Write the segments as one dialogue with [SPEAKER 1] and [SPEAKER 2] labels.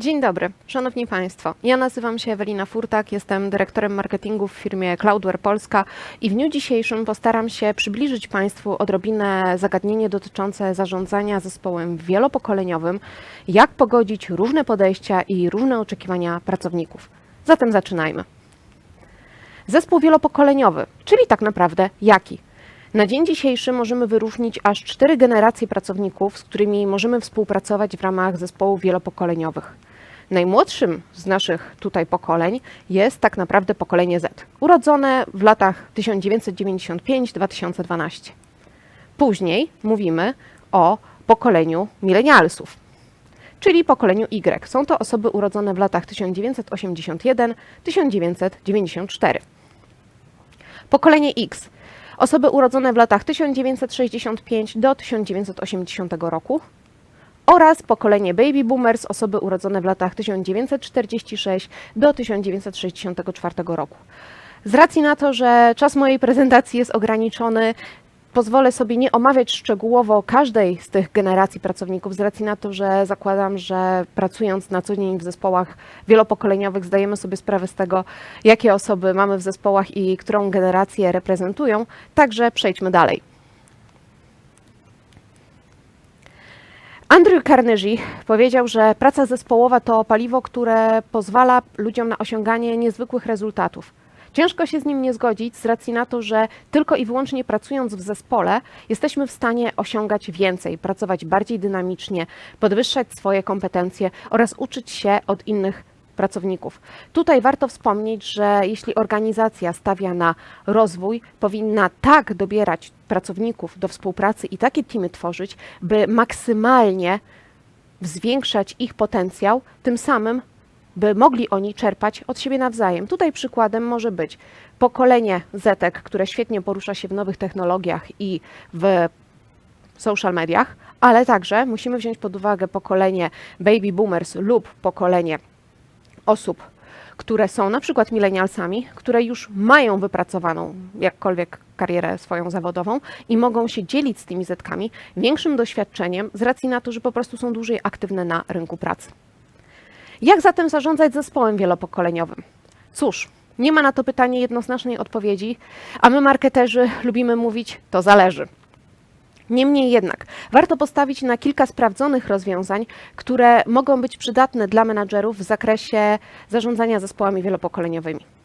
[SPEAKER 1] Dzień dobry, Szanowni Państwo. Ja nazywam się Ewelina Furtak, jestem dyrektorem marketingu w firmie Cloudware Polska i w dniu dzisiejszym postaram się przybliżyć Państwu odrobinę zagadnienie dotyczące zarządzania zespołem wielopokoleniowym, jak pogodzić różne podejścia i różne oczekiwania pracowników. Zatem zaczynajmy. Zespół wielopokoleniowy, czyli tak naprawdę jaki? Na dzień dzisiejszy możemy wyróżnić aż cztery generacje pracowników, z którymi możemy współpracować w ramach zespołów wielopokoleniowych. Najmłodszym z naszych tutaj pokoleń jest tak naprawdę pokolenie Z, urodzone w latach 1995-2012. Później mówimy o pokoleniu milenialsów, czyli pokoleniu Y. Są to osoby urodzone w latach 1981-1994. Pokolenie X. Osoby urodzone w latach 1965 do 1980 roku oraz pokolenie baby boomers, osoby urodzone w latach 1946 do 1964 roku. Z racji na to, że czas mojej prezentacji jest ograniczony, pozwolę sobie nie omawiać szczegółowo każdej z tych generacji pracowników, z racji na to, że zakładam, że pracując na co dzień w zespołach wielopokoleniowych zdajemy sobie sprawę z tego, jakie osoby mamy w zespołach i którą generację reprezentują. Także przejdźmy dalej. Andrew Carnegie powiedział, że praca zespołowa to paliwo, które pozwala ludziom na osiąganie niezwykłych rezultatów. Ciężko się z nim nie zgodzić z racji na to, że tylko i wyłącznie pracując w zespole jesteśmy w stanie osiągać więcej, pracować bardziej dynamicznie, podwyższać swoje kompetencje oraz uczyć się od innych pracowników. Tutaj warto wspomnieć, że jeśli organizacja stawia na rozwój, powinna tak dobierać pracowników do współpracy i takie teamy tworzyć, by maksymalnie zwiększać ich potencjał, tym samym by mogli oni czerpać od siebie nawzajem. Tutaj przykładem może być pokolenie Zetek, które świetnie porusza się w nowych technologiach i w social mediach, ale także musimy wziąć pod uwagę pokolenie baby boomers lub pokolenie osób, które są na przykład milenialsami, które już mają wypracowaną jakkolwiek karierę swoją zawodową i mogą się dzielić z tymi zetkami większym doświadczeniem z racji na to, że po prostu są dłużej aktywne na rynku pracy. Jak zatem zarządzać zespołem wielopokoleniowym? Cóż, nie ma na to pytanie jednoznacznej odpowiedzi, a my, marketerzy, lubimy mówić: to zależy. Niemniej jednak, warto postawić na kilka sprawdzonych rozwiązań, które mogą być przydatne dla menadżerów w zakresie zarządzania zespołami wielopokoleniowymi.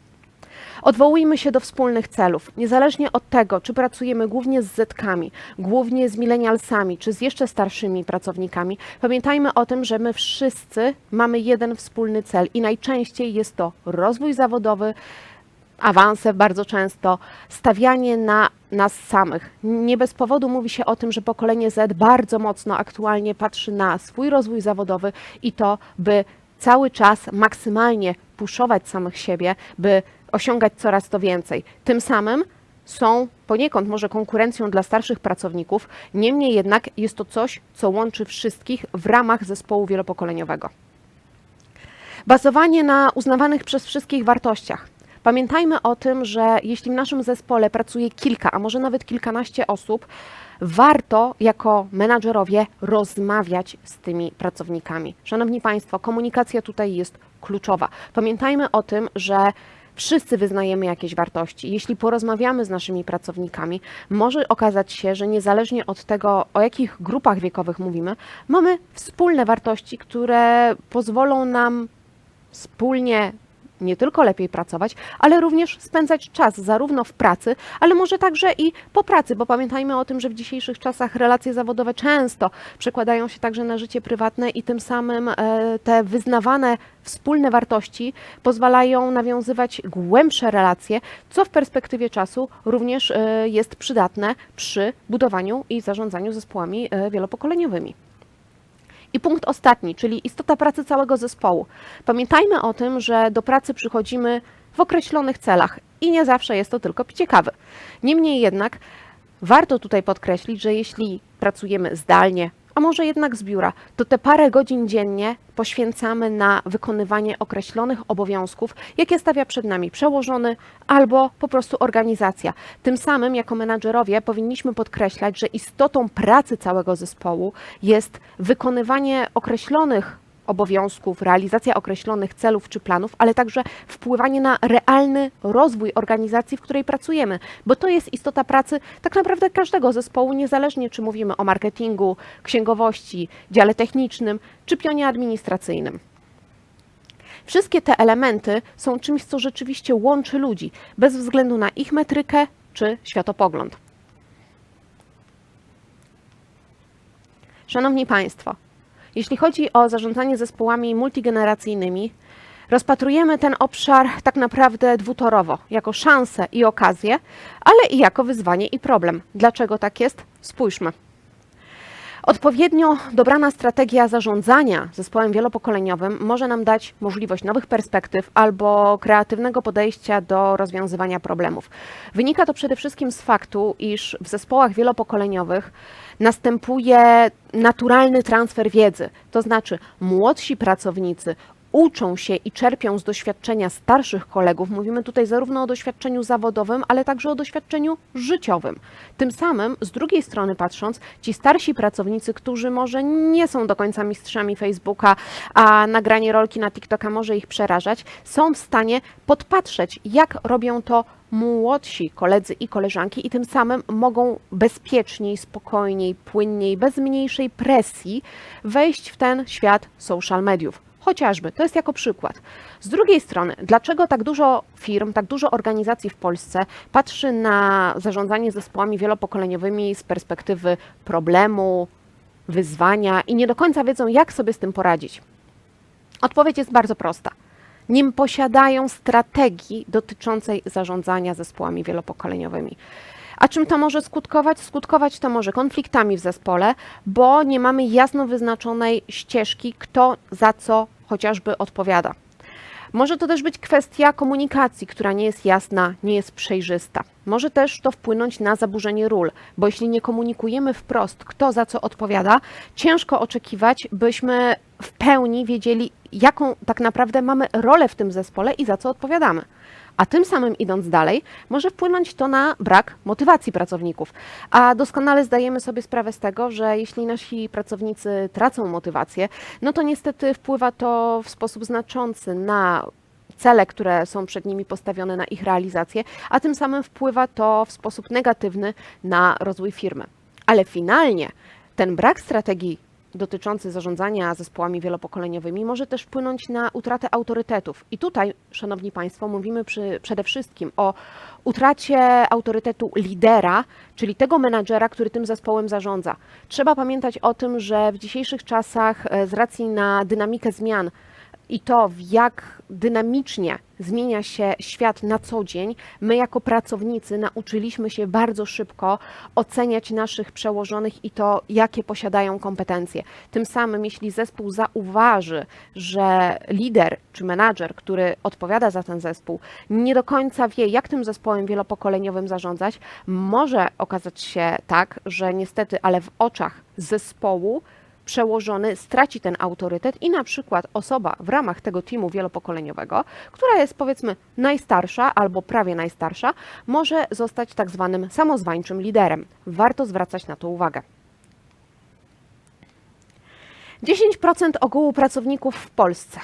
[SPEAKER 1] Odwołujmy się do wspólnych celów. Niezależnie od tego, czy pracujemy głównie z zetkami, głównie z milenialsami, czy z jeszcze starszymi pracownikami, pamiętajmy o tym, że my wszyscy mamy jeden wspólny cel i najczęściej jest to rozwój zawodowy, awanse bardzo często, stawianie na nas samych. Nie bez powodu mówi się o tym, że pokolenie Z bardzo mocno aktualnie patrzy na swój rozwój zawodowy i to, by cały czas maksymalnie puszować samych siebie, by osiągać coraz to więcej. Tym samym są poniekąd może konkurencją dla starszych pracowników, niemniej jednak jest to coś, co łączy wszystkich w ramach zespołu wielopokoleniowego. Bazowanie na uznawanych przez wszystkich wartościach. Pamiętajmy o tym, że jeśli w naszym zespole pracuje kilka, a może nawet kilkanaście osób, warto jako menadżerowie rozmawiać z tymi pracownikami. Szanowni Państwo, komunikacja tutaj jest kluczowa. Pamiętajmy o tym, że Wszyscy wyznajemy jakieś wartości. Jeśli porozmawiamy z naszymi pracownikami, może okazać się, że niezależnie od tego, o jakich grupach wiekowych mówimy, mamy wspólne wartości, które pozwolą nam wspólnie nie tylko lepiej pracować, ale również spędzać czas zarówno w pracy, ale może także i po pracy, bo pamiętajmy o tym, że w dzisiejszych czasach relacje zawodowe często przekładają się także na życie prywatne i tym samym e, te wyznawane wspólne wartości pozwalają nawiązywać głębsze relacje, co w perspektywie czasu również e, jest przydatne przy budowaniu i zarządzaniu zespołami e, wielopokoleniowymi. I punkt ostatni, czyli istota pracy całego zespołu. Pamiętajmy o tym, że do pracy przychodzimy w określonych celach i nie zawsze jest to tylko picie kawy. Niemniej jednak warto tutaj podkreślić, że jeśli pracujemy zdalnie, a może jednak z biura, to te parę godzin dziennie poświęcamy na wykonywanie określonych obowiązków, jakie stawia przed nami przełożony albo po prostu organizacja. Tym samym, jako menadżerowie, powinniśmy podkreślać, że istotą pracy całego zespołu jest wykonywanie określonych obowiązków, realizacja określonych celów czy planów, ale także wpływanie na realny rozwój organizacji, w której pracujemy, bo to jest istota pracy tak naprawdę każdego zespołu, niezależnie czy mówimy o marketingu, księgowości, dziale technicznym czy pionie administracyjnym. Wszystkie te elementy są czymś, co rzeczywiście łączy ludzi, bez względu na ich metrykę czy światopogląd. Szanowni Państwo, jeśli chodzi o zarządzanie zespołami multigeneracyjnymi, rozpatrujemy ten obszar tak naprawdę dwutorowo, jako szansę i okazję, ale i jako wyzwanie i problem. Dlaczego tak jest? Spójrzmy. Odpowiednio dobrana strategia zarządzania zespołem wielopokoleniowym może nam dać możliwość nowych perspektyw albo kreatywnego podejścia do rozwiązywania problemów. Wynika to przede wszystkim z faktu, iż w zespołach wielopokoleniowych następuje naturalny transfer wiedzy, to znaczy młodsi pracownicy uczą się i czerpią z doświadczenia starszych kolegów. Mówimy tutaj zarówno o doświadczeniu zawodowym, ale także o doświadczeniu życiowym. Tym samym, z drugiej strony patrząc, ci starsi pracownicy, którzy może nie są do końca mistrzami Facebooka, a nagranie rolki na TikToka może ich przerażać, są w stanie podpatrzeć, jak robią to młodsi koledzy i koleżanki i tym samym mogą bezpieczniej, spokojniej, płynniej, bez mniejszej presji wejść w ten świat social mediów. Chociażby, to jest jako przykład. Z drugiej strony, dlaczego tak dużo firm, tak dużo organizacji w Polsce patrzy na zarządzanie zespołami wielopokoleniowymi z perspektywy problemu, wyzwania i nie do końca wiedzą, jak sobie z tym poradzić? Odpowiedź jest bardzo prosta. Nie posiadają strategii dotyczącej zarządzania zespołami wielopokoleniowymi. A czym to może skutkować? Skutkować to może konfliktami w zespole, bo nie mamy jasno wyznaczonej ścieżki, kto za co chociażby odpowiada. Może to też być kwestia komunikacji, która nie jest jasna, nie jest przejrzysta. Może też to wpłynąć na zaburzenie ról, bo jeśli nie komunikujemy wprost, kto za co odpowiada, ciężko oczekiwać, byśmy w pełni wiedzieli, jaką tak naprawdę mamy rolę w tym zespole i za co odpowiadamy a tym samym idąc dalej, może wpłynąć to na brak motywacji pracowników. A doskonale zdajemy sobie sprawę z tego, że jeśli nasi pracownicy tracą motywację, no to niestety wpływa to w sposób znaczący na cele, które są przed nimi postawione na ich realizację, a tym samym wpływa to w sposób negatywny na rozwój firmy. Ale finalnie ten brak strategii dotyczący zarządzania zespołami wielopokoleniowymi może też wpłynąć na utratę autorytetów. I tutaj, Szanowni Państwo, mówimy przy, przede wszystkim o utracie autorytetu lidera, czyli tego menadżera, który tym zespołem zarządza. Trzeba pamiętać o tym, że w dzisiejszych czasach e, z racji na dynamikę zmian i to, w jak dynamicznie zmienia się świat na co dzień, my jako pracownicy nauczyliśmy się bardzo szybko oceniać naszych przełożonych i to, jakie posiadają kompetencje. Tym samym, jeśli zespół zauważy, że lider czy menadżer, który odpowiada za ten zespół, nie do końca wie, jak tym zespołem wielopokoleniowym zarządzać, może okazać się tak, że niestety, ale w oczach zespołu przełożony straci ten autorytet i na przykład osoba w ramach tego teamu wielopokoleniowego, która jest powiedzmy najstarsza albo prawie najstarsza, może zostać tak zwanym samozwańczym liderem. Warto zwracać na to uwagę. 10% ogółu pracowników w Polsce.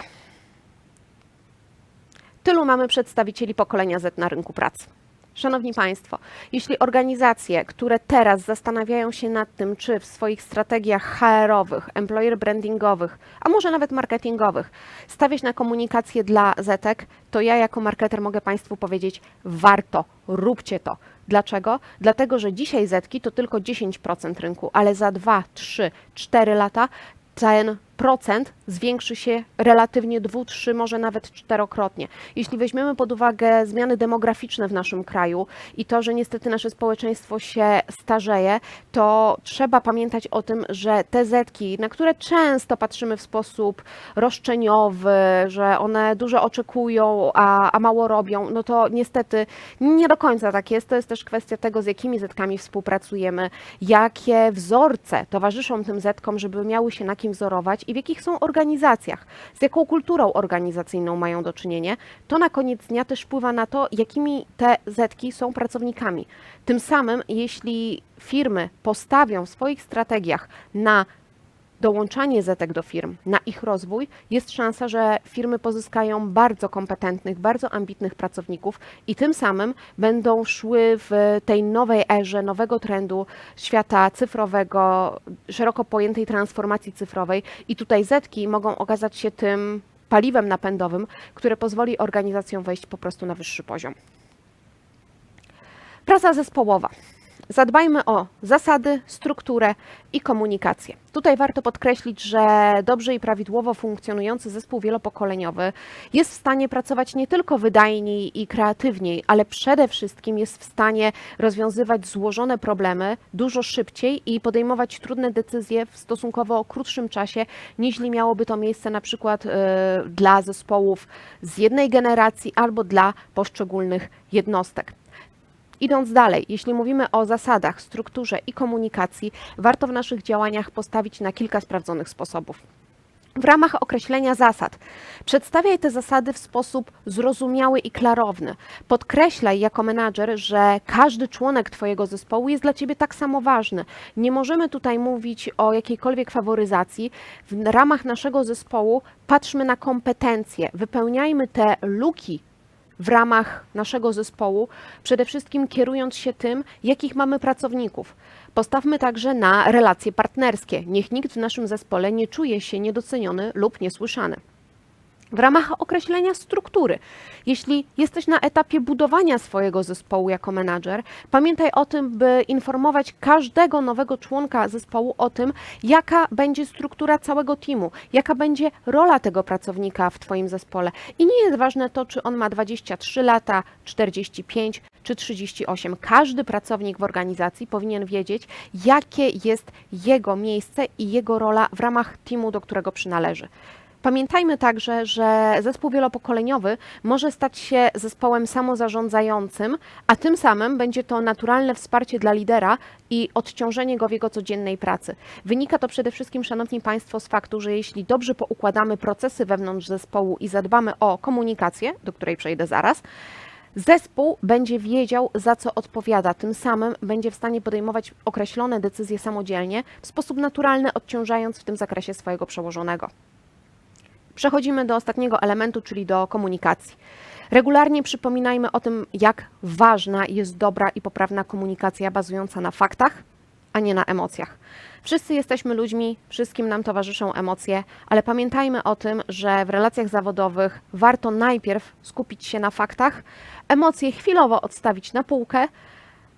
[SPEAKER 1] Tylu mamy przedstawicieli pokolenia Z na rynku pracy. Szanowni Państwo, jeśli organizacje, które teraz zastanawiają się nad tym, czy w swoich strategiach HR-owych, employer brandingowych, a może nawet marketingowych stawiać na komunikację dla zetek, to ja jako marketer mogę Państwu powiedzieć, warto, róbcie to. Dlaczego? Dlatego, że dzisiaj zetki to tylko 10% rynku, ale za 2, 3, 4 lata ten procent zwiększy się relatywnie dwu, trzy, może nawet czterokrotnie. Jeśli weźmiemy pod uwagę zmiany demograficzne w naszym kraju i to, że niestety nasze społeczeństwo się starzeje, to trzeba pamiętać o tym, że te zetki, na które często patrzymy w sposób roszczeniowy, że one dużo oczekują, a, a mało robią, no to niestety nie do końca tak jest. To jest też kwestia tego, z jakimi zetkami współpracujemy, jakie wzorce towarzyszą tym zetkom, żeby miały się na kim wzorować i w jakich są organizacjach, z jaką kulturą organizacyjną mają do czynienia, to na koniec dnia też wpływa na to, jakimi te zetki są pracownikami. Tym samym, jeśli firmy postawią w swoich strategiach na dołączanie zetek do firm, na ich rozwój, jest szansa, że firmy pozyskają bardzo kompetentnych, bardzo ambitnych pracowników i tym samym będą szły w tej nowej erze, nowego trendu świata cyfrowego, szeroko pojętej transformacji cyfrowej i tutaj zetki mogą okazać się tym paliwem napędowym, które pozwoli organizacjom wejść po prostu na wyższy poziom. Praca zespołowa. Zadbajmy o zasady, strukturę i komunikację. Tutaj warto podkreślić, że dobrze i prawidłowo funkcjonujący zespół wielopokoleniowy jest w stanie pracować nie tylko wydajniej i kreatywniej, ale przede wszystkim jest w stanie rozwiązywać złożone problemy dużo szybciej i podejmować trudne decyzje w stosunkowo krótszym czasie, niż miałoby to miejsce na przykład e, dla zespołów z jednej generacji albo dla poszczególnych jednostek. Idąc dalej, jeśli mówimy o zasadach, strukturze i komunikacji, warto w naszych działaniach postawić na kilka sprawdzonych sposobów. W ramach określenia zasad przedstawiaj te zasady w sposób zrozumiały i klarowny. Podkreślaj jako menadżer, że każdy członek Twojego zespołu jest dla Ciebie tak samo ważny. Nie możemy tutaj mówić o jakiejkolwiek faworyzacji. W ramach naszego zespołu patrzmy na kompetencje, wypełniajmy te luki w ramach naszego zespołu, przede wszystkim kierując się tym, jakich mamy pracowników. Postawmy także na relacje partnerskie. Niech nikt w naszym zespole nie czuje się niedoceniony lub niesłyszany. W ramach określenia struktury, jeśli jesteś na etapie budowania swojego zespołu jako menadżer, pamiętaj o tym, by informować każdego nowego członka zespołu o tym, jaka będzie struktura całego teamu, jaka będzie rola tego pracownika w Twoim zespole. I nie jest ważne to, czy on ma 23 lata, 45 czy 38. Każdy pracownik w organizacji powinien wiedzieć, jakie jest jego miejsce i jego rola w ramach teamu, do którego przynależy. Pamiętajmy także, że zespół wielopokoleniowy może stać się zespołem samozarządzającym, a tym samym będzie to naturalne wsparcie dla lidera i odciążenie go w jego codziennej pracy. Wynika to przede wszystkim, Szanowni Państwo, z faktu, że jeśli dobrze poukładamy procesy wewnątrz zespołu i zadbamy o komunikację, do której przejdę zaraz, Zespół będzie wiedział, za co odpowiada, tym samym będzie w stanie podejmować określone decyzje samodzielnie, w sposób naturalny, odciążając w tym zakresie swojego przełożonego. Przechodzimy do ostatniego elementu, czyli do komunikacji. Regularnie przypominajmy o tym, jak ważna jest dobra i poprawna komunikacja bazująca na faktach, a nie na emocjach. Wszyscy jesteśmy ludźmi, wszystkim nam towarzyszą emocje, ale pamiętajmy o tym, że w relacjach zawodowych warto najpierw skupić się na faktach, emocje chwilowo odstawić na półkę,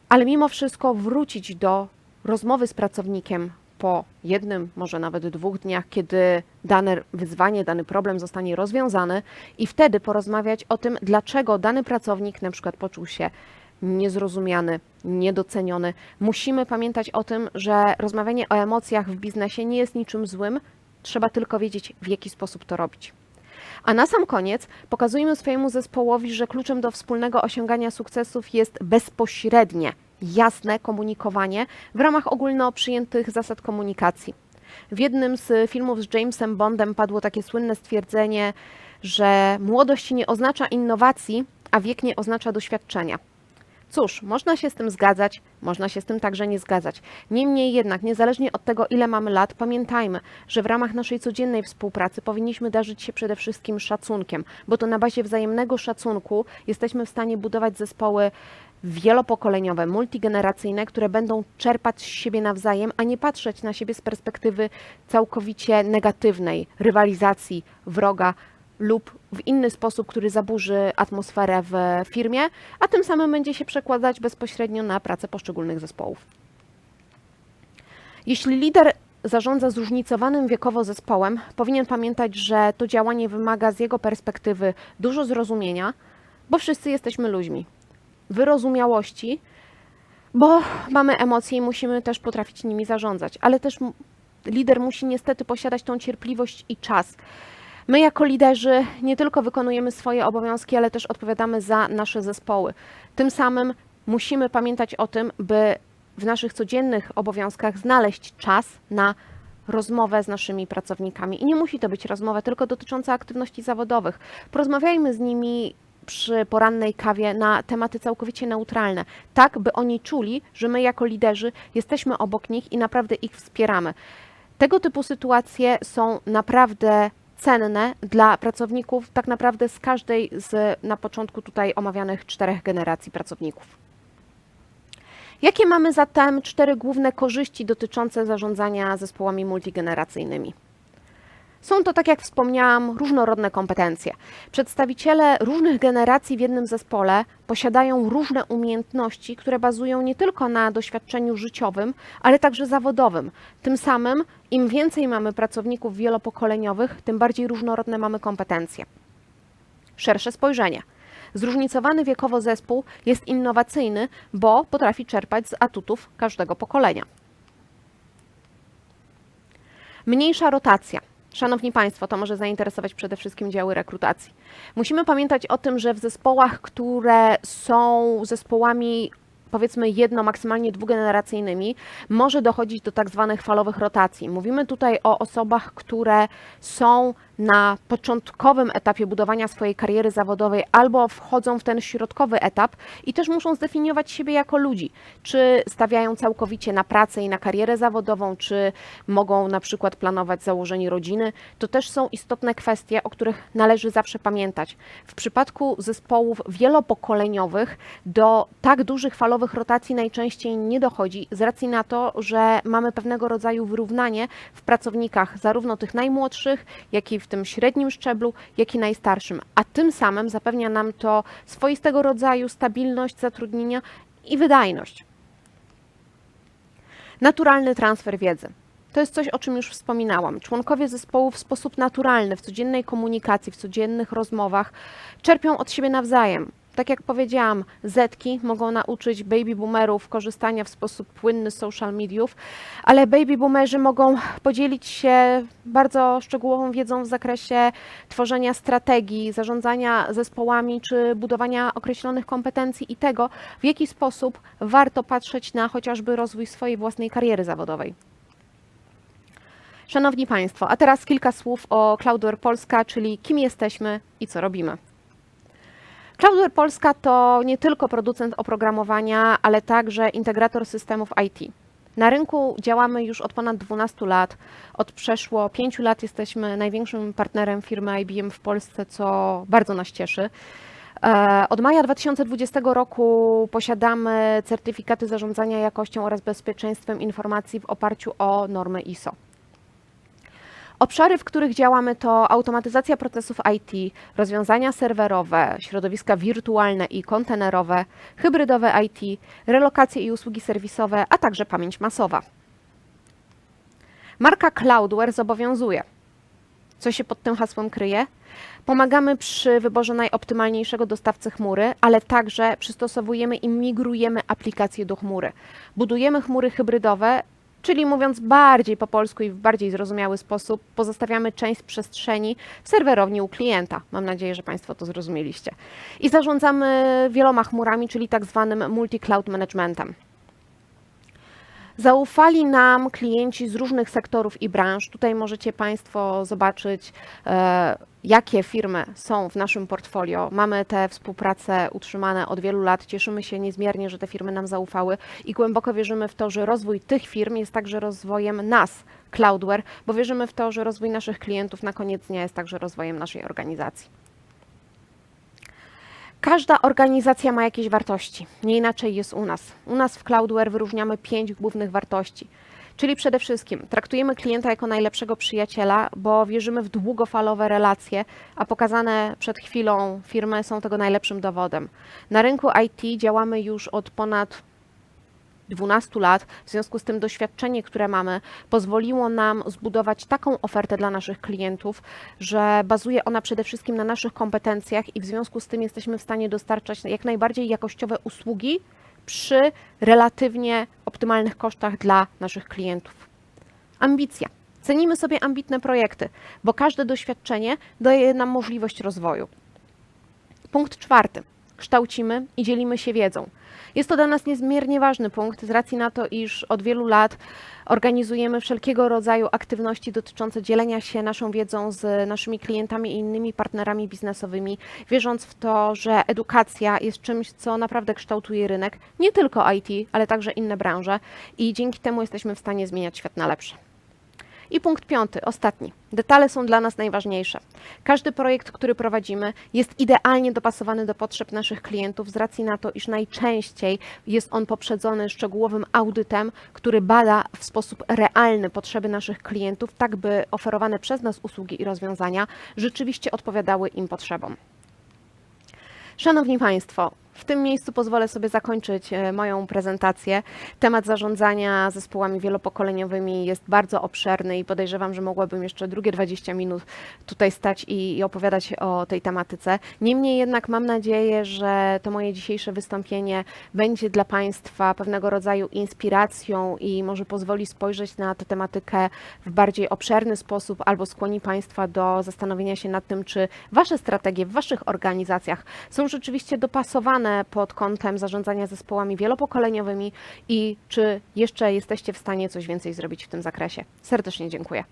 [SPEAKER 1] ale mimo wszystko wrócić do rozmowy z pracownikiem po jednym, może nawet dwóch dniach, kiedy dane wyzwanie, dany problem zostanie rozwiązany i wtedy porozmawiać o tym, dlaczego dany pracownik na przykład poczuł się niezrozumiany, niedoceniony. Musimy pamiętać o tym, że rozmawianie o emocjach w biznesie nie jest niczym złym, trzeba tylko wiedzieć, w jaki sposób to robić. A na sam koniec pokazujemy swojemu zespołowi, że kluczem do wspólnego osiągania sukcesów jest bezpośrednie, jasne komunikowanie w ramach ogólno przyjętych zasad komunikacji. W jednym z filmów z Jamesem Bondem padło takie słynne stwierdzenie, że młodość nie oznacza innowacji, a wiek nie oznacza doświadczenia. Cóż, można się z tym zgadzać, można się z tym także nie zgadzać. Niemniej jednak, niezależnie od tego, ile mamy lat, pamiętajmy, że w ramach naszej codziennej współpracy powinniśmy darzyć się przede wszystkim szacunkiem, bo to na bazie wzajemnego szacunku jesteśmy w stanie budować zespoły wielopokoleniowe, multigeneracyjne, które będą czerpać z siebie nawzajem, a nie patrzeć na siebie z perspektywy całkowicie negatywnej, rywalizacji, wroga lub w inny sposób, który zaburzy atmosferę w firmie, a tym samym będzie się przekładać bezpośrednio na pracę poszczególnych zespołów. Jeśli lider zarządza zróżnicowanym wiekowo zespołem, powinien pamiętać, że to działanie wymaga z jego perspektywy dużo zrozumienia, bo wszyscy jesteśmy ludźmi. Wyrozumiałości, bo mamy emocje i musimy też potrafić nimi zarządzać, ale też lider musi niestety posiadać tą cierpliwość i czas. My, jako liderzy, nie tylko wykonujemy swoje obowiązki, ale też odpowiadamy za nasze zespoły. Tym samym musimy pamiętać o tym, by w naszych codziennych obowiązkach znaleźć czas na rozmowę z naszymi pracownikami. I nie musi to być rozmowa tylko dotycząca aktywności zawodowych. Porozmawiajmy z nimi przy porannej kawie na tematy całkowicie neutralne, tak by oni czuli, że my jako liderzy jesteśmy obok nich i naprawdę ich wspieramy. Tego typu sytuacje są naprawdę cenne dla pracowników, tak naprawdę z każdej z na początku tutaj omawianych czterech generacji pracowników. Jakie mamy zatem cztery główne korzyści dotyczące zarządzania zespołami multigeneracyjnymi? Są to, tak jak wspomniałam, różnorodne kompetencje. Przedstawiciele różnych generacji w jednym zespole posiadają różne umiejętności, które bazują nie tylko na doświadczeniu życiowym, ale także zawodowym. Tym samym, im więcej mamy pracowników wielopokoleniowych, tym bardziej różnorodne mamy kompetencje. Szersze spojrzenie. Zróżnicowany wiekowo zespół jest innowacyjny, bo potrafi czerpać z atutów każdego pokolenia. Mniejsza rotacja. Szanowni Państwo, to może zainteresować przede wszystkim działy rekrutacji. Musimy pamiętać o tym, że w zespołach, które są zespołami powiedzmy jedno, maksymalnie dwugeneracyjnymi, może dochodzić do tak zwanych falowych rotacji. Mówimy tutaj o osobach, które są na początkowym etapie budowania swojej kariery zawodowej albo wchodzą w ten środkowy etap i też muszą zdefiniować siebie jako ludzi. Czy stawiają całkowicie na pracę i na karierę zawodową, czy mogą na przykład planować założenie rodziny. To też są istotne kwestie, o których należy zawsze pamiętać. W przypadku zespołów wielopokoleniowych do tak dużych falowych rotacji najczęściej nie dochodzi z racji na to, że mamy pewnego rodzaju wyrównanie w pracownikach, zarówno tych najmłodszych, jak i w tym średnim szczeblu, jak i najstarszym, a tym samym zapewnia nam to swoistego rodzaju stabilność zatrudnienia i wydajność. Naturalny transfer wiedzy. To jest coś, o czym już wspominałam. Członkowie zespołu w sposób naturalny, w codziennej komunikacji, w codziennych rozmowach czerpią od siebie nawzajem. Tak jak powiedziałam, Zetki mogą nauczyć baby boomerów korzystania w sposób płynny z social mediów, ale baby boomerzy mogą podzielić się bardzo szczegółową wiedzą w zakresie tworzenia strategii, zarządzania zespołami czy budowania określonych kompetencji i tego, w jaki sposób warto patrzeć na chociażby rozwój swojej własnej kariery zawodowej. Szanowni Państwo, a teraz kilka słów o Cloudware Polska, czyli kim jesteśmy i co robimy. Cloudware Polska to nie tylko producent oprogramowania, ale także integrator systemów IT. Na rynku działamy już od ponad 12 lat. Od przeszło 5 lat jesteśmy największym partnerem firmy IBM w Polsce, co bardzo nas cieszy. E, Od maja 2020 roku posiadamy certyfikaty zarządzania jakością oraz bezpieczeństwem informacji w oparciu o normy ISO. Obszary, w których działamy, to automatyzacja procesów IT, rozwiązania serwerowe, środowiska wirtualne i kontenerowe, hybrydowe IT, relokacje i usługi serwisowe, a także pamięć masowa. Marka Cloudware zobowiązuje. Co się pod tym hasłem kryje? Pomagamy przy wyborze najoptymalniejszego dostawcy chmury, ale także przystosowujemy i migrujemy aplikacje do chmury. Budujemy chmury hybrydowe, czyli mówiąc bardziej po polsku i w bardziej zrozumiały sposób, pozostawiamy część przestrzeni w serwerowni u klienta. Mam nadzieję, że Państwo to zrozumieliście. I zarządzamy wieloma chmurami, czyli tak zwanym multi-cloud managementem. Zaufali nam klienci z różnych sektorów i branż. Tutaj możecie Państwo zobaczyć, e, jakie firmy są w naszym portfolio. Mamy te współprace utrzymane od wielu lat. Cieszymy się niezmiernie, że te firmy nam zaufały i głęboko wierzymy w to, że rozwój tych firm jest także rozwojem nas, Cloudware, bo wierzymy w to, że rozwój naszych klientów na koniec dnia jest także rozwojem naszej organizacji. Każda organizacja ma jakieś wartości. Nie inaczej jest u nas. U nas w Cloudware wyróżniamy pięć głównych wartości. Czyli przede wszystkim traktujemy klienta jako najlepszego przyjaciela, bo wierzymy w długofalowe relacje, a pokazane przed chwilą firmy są tego najlepszym dowodem. Na rynku IT działamy już od ponad 12 lat, w związku z tym doświadczenie, które mamy, pozwoliło nam zbudować taką ofertę dla naszych klientów, że bazuje ona przede wszystkim na naszych kompetencjach i w związku z tym jesteśmy w stanie dostarczać jak najbardziej jakościowe usługi przy relatywnie optymalnych kosztach dla naszych klientów. Ambicja. Cenimy sobie ambitne projekty, bo każde doświadczenie daje nam możliwość rozwoju. Punkt czwarty. Kształcimy i dzielimy się wiedzą. Jest to dla nas niezmiernie ważny punkt z racji na to, iż od wielu lat organizujemy wszelkiego rodzaju aktywności dotyczące dzielenia się naszą wiedzą z naszymi klientami i innymi partnerami biznesowymi, wierząc w to, że edukacja jest czymś, co naprawdę kształtuje rynek, nie tylko IT, ale także inne branże i dzięki temu jesteśmy w stanie zmieniać świat na lepsze. I punkt piąty, ostatni. Detale są dla nas najważniejsze. Każdy projekt, który prowadzimy, jest idealnie dopasowany do potrzeb naszych klientów z racji na to, iż najczęściej jest on poprzedzony szczegółowym audytem, który bada w sposób realny potrzeby naszych klientów, tak by oferowane przez nas usługi i rozwiązania rzeczywiście odpowiadały im potrzebom. Szanowni Państwo, w tym miejscu pozwolę sobie zakończyć e, moją prezentację. Temat zarządzania zespołami wielopokoleniowymi jest bardzo obszerny i podejrzewam, że mogłabym jeszcze drugie 20 minut tutaj stać i, i opowiadać o tej tematyce. Niemniej jednak mam nadzieję, że to moje dzisiejsze wystąpienie będzie dla Państwa pewnego rodzaju inspiracją i może pozwoli spojrzeć na tę tematykę w bardziej obszerny sposób albo skłoni Państwa do zastanowienia się nad tym, czy Wasze strategie w Waszych organizacjach są rzeczywiście dopasowane pod kątem zarządzania zespołami wielopokoleniowymi i czy jeszcze jesteście w stanie coś więcej zrobić w tym zakresie. Serdecznie dziękuję.